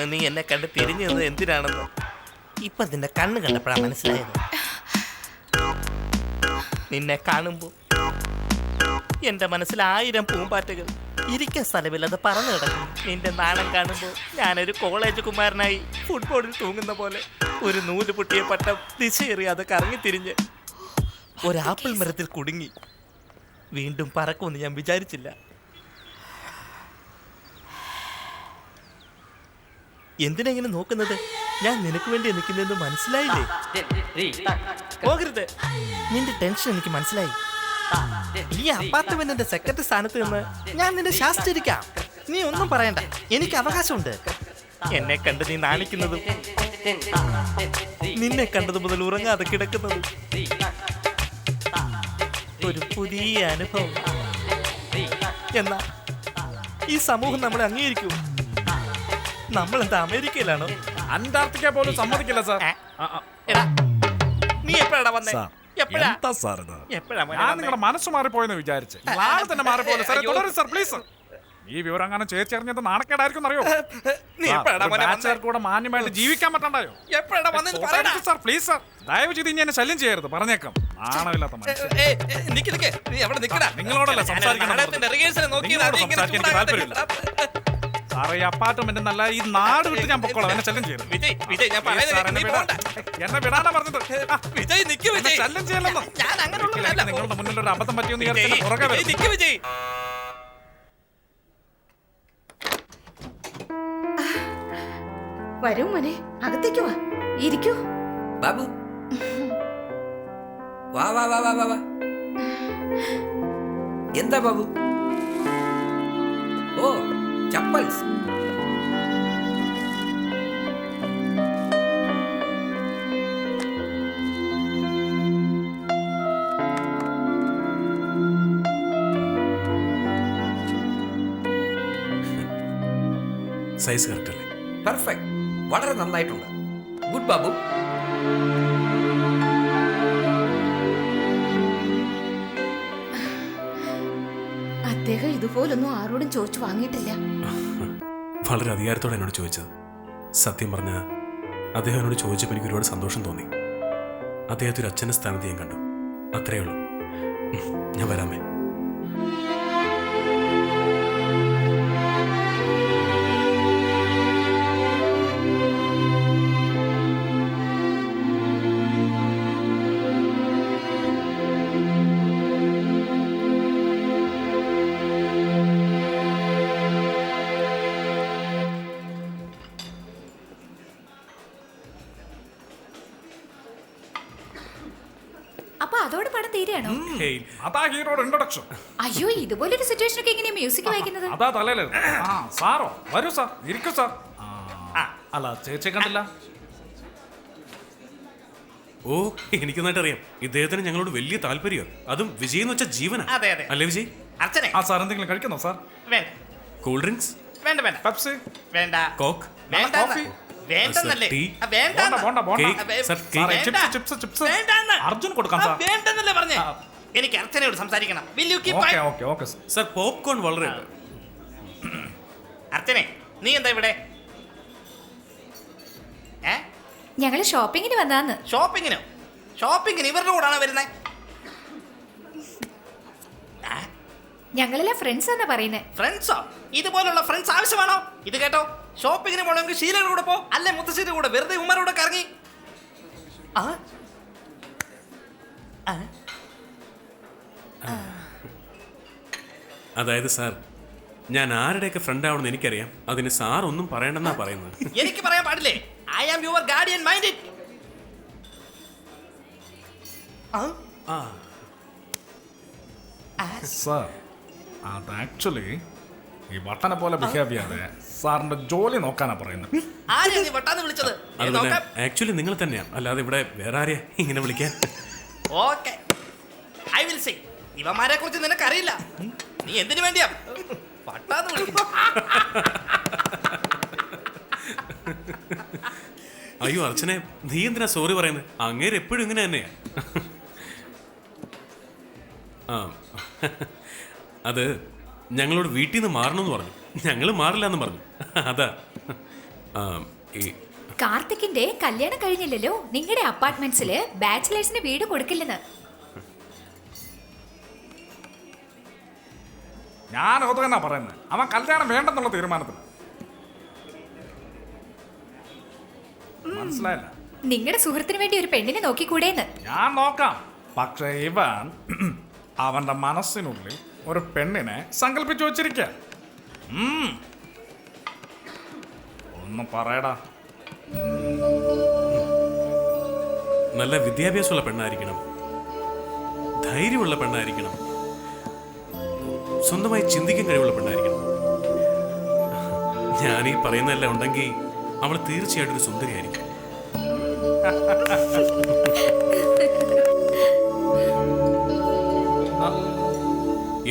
അന്ന് നീ എന്നെ കണ്ട് തിരിഞ്ഞു നിന്നത് എന്തിനാണെന്ന്? ഇപ്പൊ നിന്റെ കണ്ണ് കണ്ടപ്പോഴാ മനസ്സിലായത്. നിന്നെ കാണുമ്പോ എന്റെ മനസ്സിൽ ആയിരം പൂമ്പാറ്റകൾ ഇരിക്കാൻ സ്ഥലമില്ലാതെ പറന്നു കിടക്കും നിന്റെ നാണം കാണുമ്പോ ഞാനൊരു കോളേജ് കുമാരനായി ഫുട്ബോളിൽ തൂങ്ങുന്ന പോലെ ഒരു നൂൽ പൊട്ടിയ പട്ടം ദിശയേറിയാതെ കറങ്ങി തിരിഞ്ഞ് ഒരു ആപ്പിൾ മരത്തിൽ കുടുങ്ങി. വീണ്ടും പറക്കുമെന്ന് ഞാൻ വിചാരിച്ചില്ല. എന്തിനാ ഇങ്ങനെ നോക്കുന്നത് ഞാൻ നിനക്ക് വേണ്ടി നിൽക്കുന്നതെന്ന് മനസ്സിലായില്ലേ പോകരുത് നിന്റെ ടെൻഷൻ എനിക്ക് മനസ്സിലായി നീ അപ്പാർട്ട്മെന്റിന്റെ സെക്രട്ടറി സ്ഥാനത്ത് നിന്ന് ഞാൻ നിന്നെ ശാസ്ത്രിക്കാം നീ ഒന്നും പറയണ്ട എനിക്ക് അവകാശമുണ്ട് എന്നെ കണ്ട് നീ നാണിക്കുന്നതും നിന്നെ കണ്ടത് മുതൽ ഉറങ്ങാതെ കിടക്കുന്നതും ഒരു പുതിയ അനുഭവം എന്നാ ഈ സമൂഹം നമ്മളെ അംഗീകരിക്കൂ നമ്മൾ എന്താ അമേരിക്കയിലാണോ? അന്റാർട്ടിക്ക പോലും സമ്മതിക്കില്ല സാർ. എടാ നീ എപ്പോഴാ വന്നേ? സാർ, എപ്പോഴാ? എന്താ സാർ ഇത്? എപ്പോഴാ മോനെ ഞാൻ വന്നേ? നിങ്ങളുടെ മനസ്സ് മാറിപ്പോയെന്ന് വിചാരിച്ച്. തന്നെ മാറിപ്പോലെ സാർ അയ്യോ. തുടരും സാർ പ്ലീസ്. ഈ വിവരം അങ്ങനെ ചേച്ചറിഞ്ഞത് നാണക്കേടായിരിക്കും അറിയോ നീ എപ്പോഴാ മോനെ വന്നേ? കൂടെ മാന്യമായിട്ട് ജീവിക്കാൻ പറ്റണ്ടായോ? എപ്പോഴാ വന്നെന്ന് പറയടാ. Sir please sir. ദയവ് ചെയ്ത് ഇനി എന്നെ ശല്യം ചെയ്യരുത്. പറഞ്ഞേക്കാം. നാണമില്ലാത്ത മനുഷ്യൻ. ഏയ്, നിക്ക് നിക്ക്. നീ അവിടെ നിക്കടാ. നിങ്ങളോടല്ല ഞാൻ സംസാരിക്കണം നാടകത്തിന്റെ rehearsal നോക്കിയതാ. നിങ്ങളോട് നീ ഇങ്ങനെ സംസാരിക്കാൻ സാറേ ഈ അപ്പാർട്ട്മെന്റ് നല്ല ഈ നാട് വിട്ട് ഞാൻ പൊക്കോളാം. എന്നെ ശല്യം ചെയ്യരുത്. വിജയ്, വിജയ്, ഞാൻ പറയുന്നത് സാർ, എന്നെ നീ പോണ്ട. എന്നെ വിടാനാ പറഞ്ഞത്. ആ, വിജയ്, നിക്ക് എന്നെ വിജയ്. ശല്യം ചെയ്യല്ലെന്നോ. ഞാൻ അങ്ങനെയുള്ളവനല്ല. നിങ്ങളുടെ മുന്നിൽ ഒരു അബദ്ധം പറ്റിയെന്ന് വിജയ്, വിചാരിച്ചിട്ട് പുറകെ വിജയ്, വരും നിക്ക് വിജയ്. വരൂ മോനെ അകത്തേക്ക് വാ. ഇരിക്കൂ. ബാബു. വാ വാ വാ വാ വാ വാ. എന്താ ബാബു? ഓ ചപ്പൽസ് സൈസ് കറക്റ്റ് അല്ലേ? പെർഫെക്റ്റ് വളരെ നന്നായിട്ടുണ്ട്. ഗുഡ് ബാബു. അദ്ദേഹം ഇതുപോലൊന്നും ആരോടും ചോദിച്ചു വാങ്ങിയിട്ടില്ല. വളരെ അധികാരത്തോടെ എന്നോട് ചോദിച്ചത്. സത്യം പറഞ്ഞ അദ്ദേഹം എന്നോട് ചോദിച്ചപ്പോൾ എനിക്ക് ഒരുപാട് സന്തോഷം തോന്നി. അദ്ദേഹത്തെ ഒരു അച്ഛന്റെ സ്ഥാനത്ത് ഞാൻ കണ്ടു. അത്രയേ ഉള്ളൂ. ഞാൻ വരാമേ തീരെയാണോ ഹേയ്, അതാ ഹീറോയുടെ ഇൻട്രൊഡക്ഷൻ അയ്യോ ഇതുപോലൊരു സിറ്റുവേഷൻ ഒക്കെ എങ്ങനെയാ മ്യൂസിക് വായിക്കുന്നത്? അതാ തലയിലെ. ആ. സാറോ വരൂ സാർ ഇരിക്കൂ സാർ. ആ, അല്ല ചേച്ചി കണ്ടില്ല? ഓ എനിക്ക് നന്നായിട്ട് അറിയാം ഇദ്ദേഹത്തിന് ഞങ്ങളോട് വലിയ താല്പര്യം അതും വിജയ് എന്ന് വെച്ചാൽ ജീവന. അതെ, അതെ. അല്ലേ വിജയ്? അർച്ചനെ. ആ സാർ എന്തെങ്കിലും കഴിക്കുന്നോ സാർ? വേണ്ട. കൂൾ ഡ്രിങ്ക്സ് വേണ്ട വേണ്ട. പെപ്സി വേണ്ട. കോക്ക് വേണ്ട കോഫി? വേണ്ടെന്നല്ലേ? ടീ? ആ, വേണ്ട വേണ്ട കേക്ക്? വേ- സാറേ, വേണ്ട. ചിപ്സ് ചിപ്സ് ചിപ്സ് വേണ്ടാന്ന്. അർജുൻ കൊടുക്കാം ആ, സാർ. വേണ്ടെന്നല്ലേ പറഞ്ഞേ? ആ. എനിക്ക് അർച്ചനയോട് സംസാരിക്കണം. Okay? Okay okay sir sir popcorn വളരെ അർച്ചനെ നീ എന്താ ഇവിടെ? ഏ? ഞങ്ങൾ ഷോപ്പിങ്ങിന് വന്നാന്ന് ഷോപ്പിങ്ങിനോ ഷോപ്പിങ്ങിന് ഇവരുടെ കൂടാണ് വരുന്നത് ഞങ്ങളെല്ലാം ഫ്രണ്ട്സ് എന്നാ പറയുന്നേ. ഫ്രണ്ട്സോ ഇതുപോലുള്ള ഫ്രണ്ട്സ് ആവശ്യമാണോ? ഇത് കേട്ടോ. ഷോപ്പിങ്ങിന് പോകണമെങ്കിൽ ശീലയുടെ കൂടെ പോ. അല്ലെ മുത്തശ്ശിയുടെ കൂടെ? വെറുതെ ഉമ്മരുടെ കറങ്ങി. ആ? ആ? അതായത് സാർ ഞാൻ ആരുടെയൊക്കെ ഫ്രണ്ട് ആവണമെന്ന് എനിക്കറിയാം. അതിന് സാർ ഒന്നും പറയണ്ടെന്നാ പറയുന്നത്. എനിക്ക് പറയാൻ പാടില്ലേ? I am your guardian mind it ആ? സാർ അത് ആക്ച്വലി ഈ വട്ടനെ പോലെ ബിഹേവ് ചെയ്യാതെ സാറിന്റെ ജോലി നോക്കാനാ പറയുന്നത്. ആക്ച്വലി നിങ്ങൾ തന്നെയാ. അല്ലാതെ ഇവിടെ വേറെ ആരെയാ ഇങ്ങനെ വിളിക്കാൻ? ഓക്കെ ഐ വിൽ സേ ഇവന്മാരെ കുറിച്ച് നിനക്കറിയില്ല. നീ എന്തിനു വേണ്ടിയാ പട്ടാന്ന് വിളിക്കുന്നു? അയ്യോ അർച്ചനെ നീ എന്തിനാ സോറി പറയുന്നത് അങ്ങേര് എപ്പോഴും ഇങ്ങനെ തന്നെയാ. ആ അത് ഞങ്ങളോട് വീട്ടിൽ നിന്ന് മാറണമെന്ന് പറഞ്ഞു. ഞങ്ങൾ മാറില്ല എന്ന് പറഞ്ഞു. അതാ. ആ, ഈ കാർത്തിക്കിന്റെ കല്യാണം കഴിഞ്ഞില്ലല്ലോ. നിങ്ങളുടെ അപ്പാർട്ട്മെന്റ്സിൽ ബാച്ചിലേഴ്സിന് വീട് കൊടുക്കില്ലെന്ന്. ഞാൻ അത് പറയുന്നത്. അവൻ കല്യാണം വേണ്ടെന്നുള്ള തീരുമാനത്തിൽ. മനസ്സിലായില്ല? നിങ്ങളുടെ സുഹൃത്തിന് വേണ്ടി ഒരു പെണ്ണിനെ നോക്കിക്കൂടേന്ന്? ഞാൻ നോക്കാം. പക്ഷേ ഇവൻ അവന്റെ മനസ്സിനുള്ളിൽ ഒരു പെണ്ണിനെ സങ്കല്പിച്ചു വെച്ചിരിക്ക. ഒന്ന് പറയടാ. നല്ല വിദ്യാഭ്യാസമുള്ള പെണ്ണായിരിക്കണം. ധൈര്യമുള്ള പെണ്ണായിരിക്കണം. സ്വന്തമായി ചിന്തിക്കാൻ കഴിവുള്ള പെണ്ണായിരിക്കണം. ഞാൻ ഈ പറയുന്നതെല്ലാം ഉണ്ടെങ്കിൽ അവൾ തീർച്ചയായിട്ടും ഒരു സുന്ദരിയായിരിക്കും.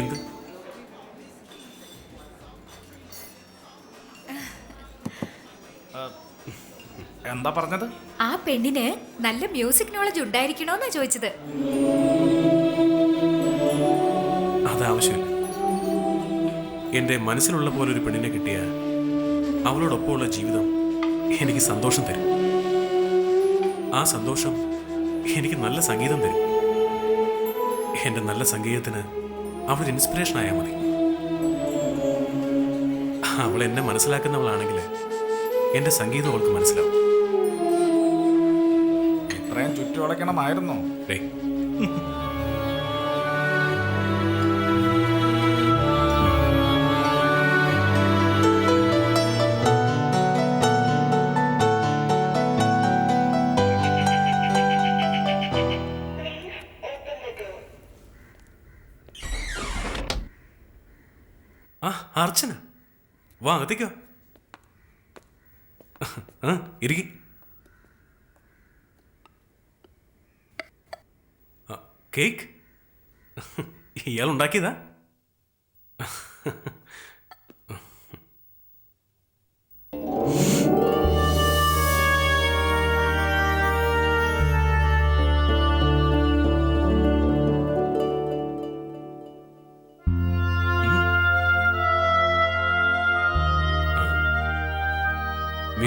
എന്ത്? എന്താ പറഞ്ഞത്? ആ പെണ്ണിന് നല്ല മ്യൂസിക് നോളജ് ഉണ്ടായിരിക്കണോന്നാ ചോദിച്ചത്. അതാവശ്യമില്ല. എന്റെ മനസ്സിലുള്ള പോലെ ഒരു പെണ്ണിനെ കിട്ടിയ അവളോടൊപ്പമുള്ള ജീവിതം എനിക്ക് സന്തോഷം തരും. ആ സന്തോഷം എനിക്ക് നല്ല സംഗീതം തരും. എന്റെ നല്ല സംഗീതത്തിന് അവൾ ഇൻസ്പിറേഷൻ ആയാൽ മതി. അവൾ എന്നെ മനസ്സിലാക്കുന്നവളാണെങ്കിൽ എന്റെ സംഗീതം അവൾക്ക് മനസ്സിലാവും. ഇത്രയും ചുറ്റുവളയ്ക്കണമായിരുന്നോ. ആ അർച്ചന. വാ അകത്തേക്കോ. ആ ഇരിക്കി. കേക്ക്. ഇയാൾ ഉണ്ടാക്കിയതാ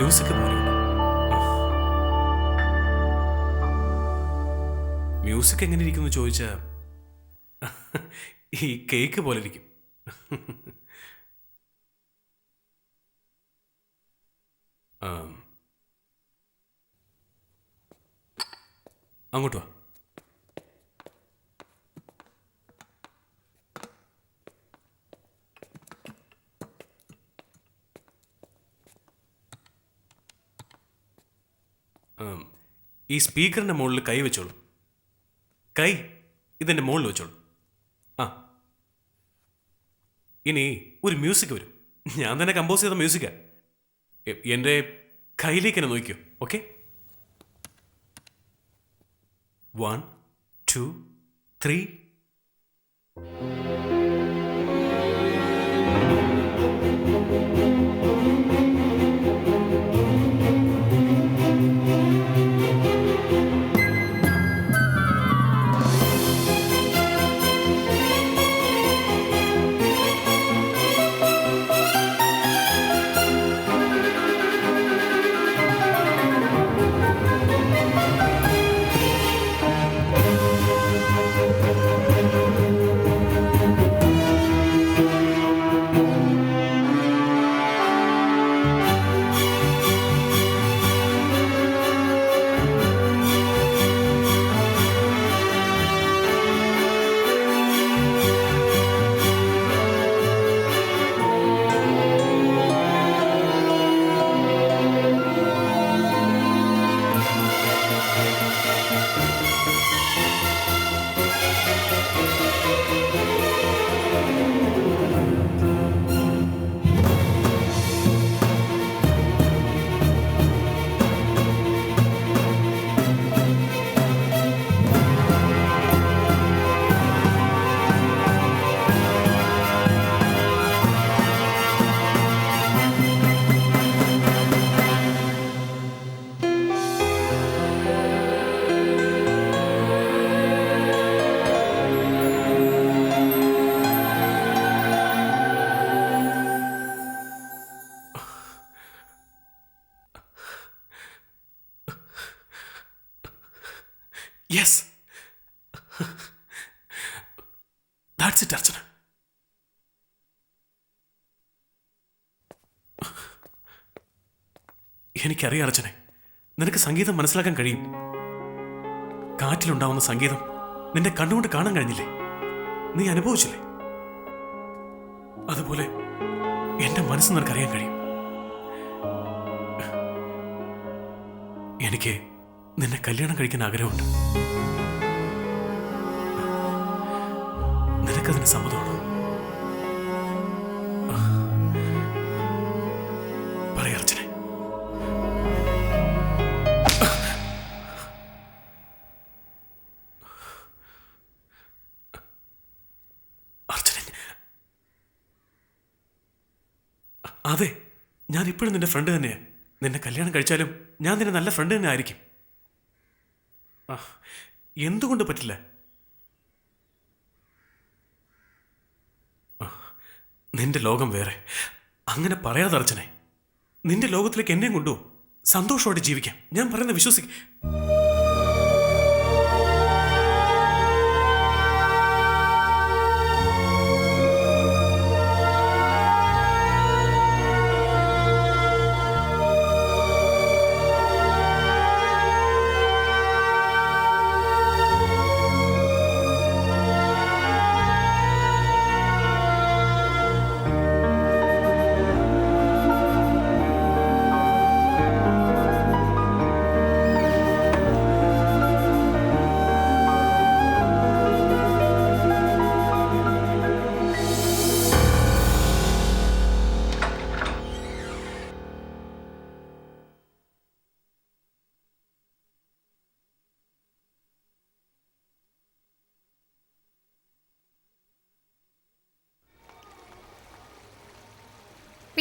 മ്യൂസിക് പോലെയുണ്ട് മ്യൂസിക് എങ്ങനെ ഇരിക്കുന്നു ചോദിച്ചാൽ ഈ കേക്ക് പോലെ ഇരിക്കും. അങ്ങോട്ട് വാ. ഈ സ്പീക്കറിന്റെ മുകളിൽ കൈ വെച്ചോളൂ. കൈ ഇതിന്റെ മുകളിൽ വെച്ചോളൂ. ആ. ഇനി ഒരു മ്യൂസിക് വരും. ഞാൻ തന്നെ കമ്പോസ് ചെയ്ത മ്യൂസിക്കാ. എന്റെ കയ്യിലേക്ക് തന്നെ നോക്കിയോ ഓക്കെ? One two three. എനിക്കറിയാം അർച്ചനെ. നിനക്ക് സംഗീതം മനസ്സിലാക്കാൻ കഴിയും. കാറ്റിലുണ്ടാവുന്ന സംഗീതം നിന്റെ കണ്ണുകൊണ്ട് കാണാൻ കഴിഞ്ഞില്ലേ? നീ അനുഭവിച്ചില്ലേ? അതുപോലെ എന്റെ മനസ്സ് നിനക്കറിയാൻ കഴിയും. എനിക്ക് നിന്നെ കല്യാണം കഴിക്കാൻ ആഗ്രഹമുണ്ട്. നിനക്കതിന് സമ്മതമാണോ? അതെ ഞാൻ ഇപ്പോഴും നിന്റെ ഫ്രണ്ട് തന്നെയാ. നിന്നെ കല്യാണം കഴിച്ചാലും ഞാൻ നിന്റെ നല്ല ഫ്രണ്ട് തന്നെ ആയിരിക്കും. എന്തുകൊണ്ട് പറ്റില്ല? നിന്റെ ലോകം വേറെ. അങ്ങനെ പറയാതെ അർച്ചനെ. നിന്റെ ലോകത്തിലേക്ക് എന്നെയും കൊണ്ടുപോകും. സന്തോഷമായിട്ട് ജീവിക്കാം. ഞാൻ പറയുന്നത് വിശ്വസിക്ക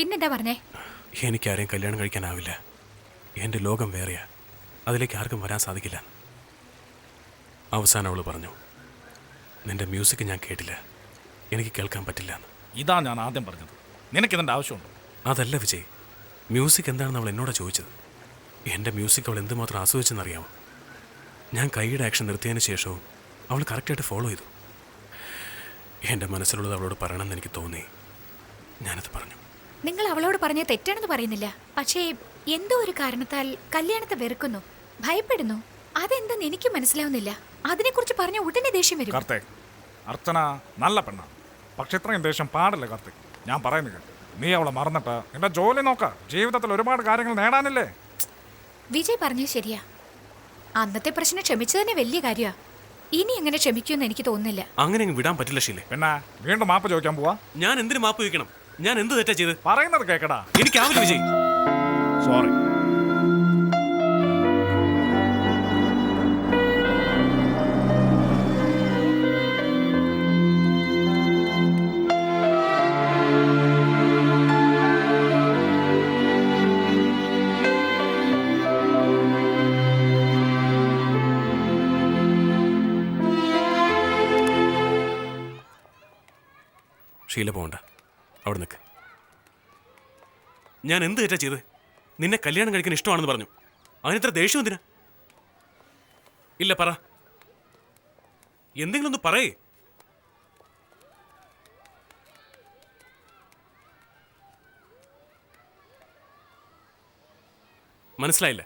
പിന്നെന്താ പറഞ്ഞേ? എനിക്കാരെയും കല്യാണം കഴിക്കാനാവില്ല. എന്റെ ലോകം വേറെയാ. അതിലേക്ക് ആർക്കും വരാൻ സാധിക്കില്ല. അവസാനം അവൾ പറഞ്ഞു നിന്റെ മ്യൂസിക് ഞാൻ കേട്ടില്ല. എനിക്ക് കേൾക്കാൻ പറ്റില്ല എന്ന്. ഇതാ ഞാൻ ആദ്യം പറഞ്ഞത്. നിനക്ക് നിനക്കിതിന്റെ ആവശ്യമുണ്ട്? അതല്ല വിജയ്. മ്യൂസിക് എന്താണെന്ന് അവൾ എന്നോട് ചോദിച്ചത്. എന്റെ മ്യൂസിക് അവൾ എന്തുമാത്രം ആസ്വദിച്ചെന്നറിയാമോ? ഞാൻ കൈയുടെ ആക്ഷൻ നിർത്തിയതിന് ശേഷവും അവൾ കറക്റ്റായിട്ട് ഫോളോ ചെയ്തു. എന്റെ മനസ്സിലുള്ളത് അവളോട് പറയണമെന്ന് എനിക്ക് തോന്നി. ഞാനത് പറഞ്ഞു. നിങ്ങൾ അവളോട് പറഞ്ഞ തെറ്റാണെന്ന് പറയുന്നില്ല. പക്ഷേ എന്തോ ഒരു കാരണത്താൽ കല്യാണത്തെ വെറുക്കുന്നു. ഭയപ്പെടുന്നു. അതെന്തെന്ന് എനിക്ക് മനസ്സിലാവുന്നില്ല. അതിനെക്കുറിച്ച് പറഞ്ഞ ഉടനെ ദേഷ്യം വരും. കാർത്തേക് അർച്ചന നല്ല പെണ്ണാണ് പക്ഷെ ഇത്രയും ദേഷ്യം പാടില്ല കാർത്തേക്. ഞാൻ പറയുന്നത് കേട്ടോ. നീ അവളെ മറന്നിട്ട് നിന്റെ ജോലി നോക്ക. ജീവിതത്തിൽ ഒരുപാട് കാര്യങ്ങൾ നേടാനില്ലേ? വിജയ് പറഞ്ഞത് ശരിയാ. അന്നത്തെ പ്രശ്നം ക്ഷമിച്ചു തന്നെ വലിയ കാര്യമാ ഇനി എങ്ങനെ ക്ഷമിക്കുമെന്ന് എനിക്ക് തോന്നുന്നില്ല. അങ്ങനെ അങ്ങ് വിടാൻ പറ്റില്ല ഷീലെ. പിന്നെ വീണ്ടും മാപ്പ് ചോദിക്കാൻ പോവാ. ഞാൻ എന്തിനു മാപ്പ് വയ്ക്കണം ഞാൻ എന്ത് തെറ്റാ ചെയ്ത്? പറയുന്നത് കേക്കടാ. എനിക്ക് ആവില്ല വിജയ്. സോറി ഷീല പോകണ്ട അവിടെ നിൽക്ക് ഞാൻ എന്ത് തെറ്റാ ചെയ്ത്? നിന്നെ കല്യാണം കഴിക്കാൻ ഇഷ്ടമാണെന്ന് പറഞ്ഞു. അതിനിത്ര ദേഷ്യം എന്തിനാ? ഇല്ല പറ. എന്തെങ്കിലും ഒന്ന് പറയേ. മനസ്സിലായില്ല.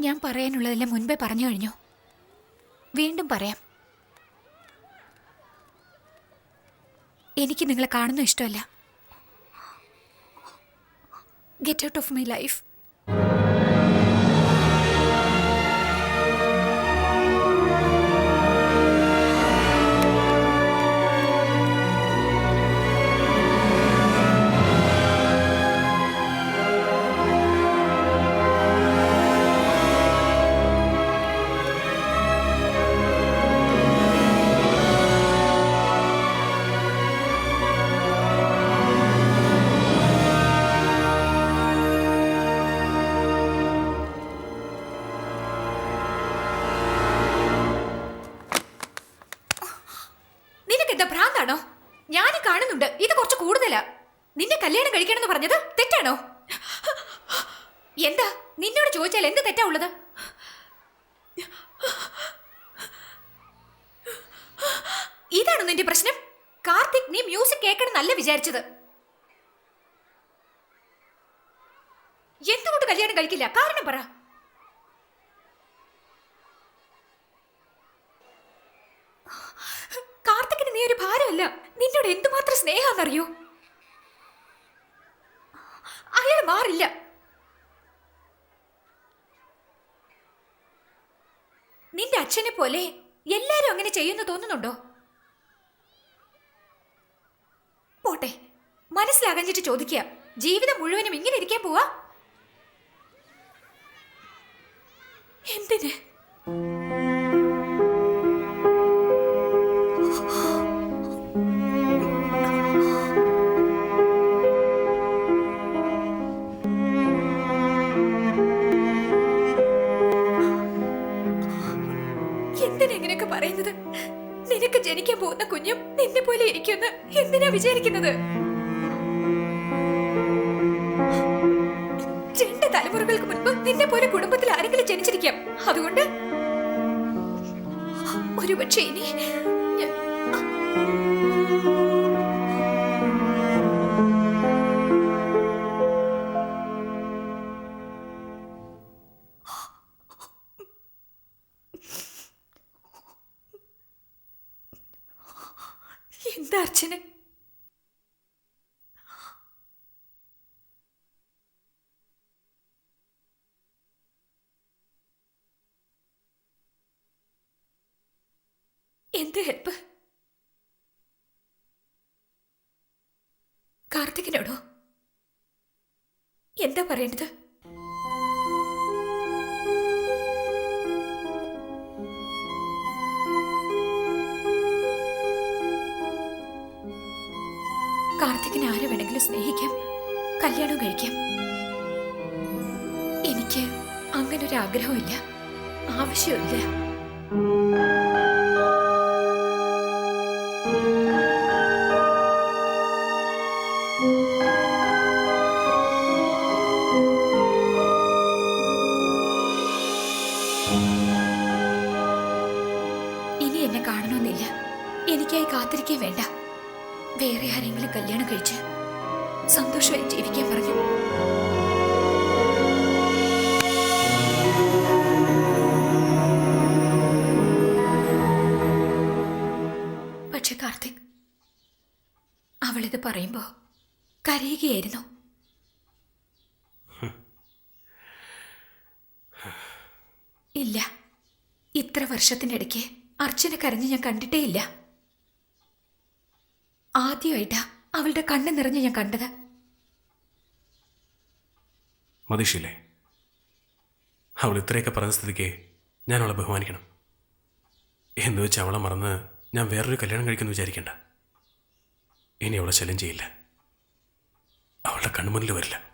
ഞാൻ പറയാനുള്ളതെല്ലാം മുൻപേ പറഞ്ഞു കഴിഞ്ഞു. വീണ്ടും പറയാം. എനിക്ക് നിങ്ങളെ കാണുന്ന ഇഷ്ടമല്ല. Get out of my life നിന്റെ പ്രശ്നം? കാർത്തിക് നീ മ്യൂസിക് കേൾക്കണം നല്ല വിചാരിച്ചത്. എന്തുകൊണ്ട് കല്യാണം കഴിക്കില്ല? കാരണം പറ. കാർത്തിക്കിന് നീ ഒരു ഭാരമല്ല. നിന്നോട് എന്തുമാത്രം സ്നേഹാന്നറിയോ അയാൾ മാറില്ല. നിന്റെ അച്ഛനെ പോലെ എല്ലാരും അങ്ങനെ ചെയ്യുന്നു തോന്നുന്നുണ്ടോ? പോട്ടെ. മനസ്സിലാകഞ്ഞിട്ട് ചോദിക്കുക ജീവിതം മുഴുവനും ഇങ്ങനെ ഇരിക്കാൻ പോവാ? എന്തിന്? ജനിക്കാൻ പോകുന്ന കുഞ്ഞും നിന്നെ പോലെ ഇരിക്കുമെന്ന് എന്തിനാ വിചാരിക്കുന്നത്? രണ്ട് തലമുറകൾക്ക് മുൻപ് നിന്നെ പോലെ കുടുംബത്തിൽ ആരെങ്കിലും ജനിച്ചിരിക്കാം. അതുകൊണ്ട് ഒരുപക്ഷെ ഇനി എന്ത് ഹെൽപ്പ്. കാർത്തികിനോടോ എന്താ പറയേണ്ടത്? കാർത്തികിനെ ആരെ വേണമെങ്കിലും സ്നേഹിക്കാം കല്യാണം കഴിക്കാം. എനിക്ക് അങ്ങനെ ഒരു ആഗ്രഹമില്ല ആവശ്യമില്ല കാത്തിരിക്കേ വേണ്ട. വേറെ ആരെങ്കിലും കല്യാണം കഴിച്ച് സന്തോഷമായി ജീവിക്കാൻ പറഞ്ഞു. പക്ഷെ കാർത്തിക് അവളിത് പറയുമ്പോ കരയുകയായിരുന്നു. ഇല്ല ഇത്ര വർഷത്തിനിടയ്ക്ക് അർച്ചന കരഞ്ഞ് ഞാൻ കണ്ടിട്ടേ ഇല്ല. ആദ്യമായിട്ടാ അവളുടെ കണ്ണ് നിറഞ്ഞ് ഞാൻ കണ്ടത്. മതിഷില്ലേ അവൾ ഇത്രയൊക്കെ പറഞ്ഞ സ്ഥിതിക്ക് ഞാൻ അവളെ ബഹുമാനിക്കണം. എന്ന് വെച്ച് അവളെ മറന്ന് ഞാൻ വേറൊരു കല്യാണം കഴിക്കുമെന്ന് വിചാരിക്കണ്ട. ഇനി അവളെ ശല്യം ചെയ്യില്ല. അവളുടെ കൺമുന്നിൽ വരില്ല.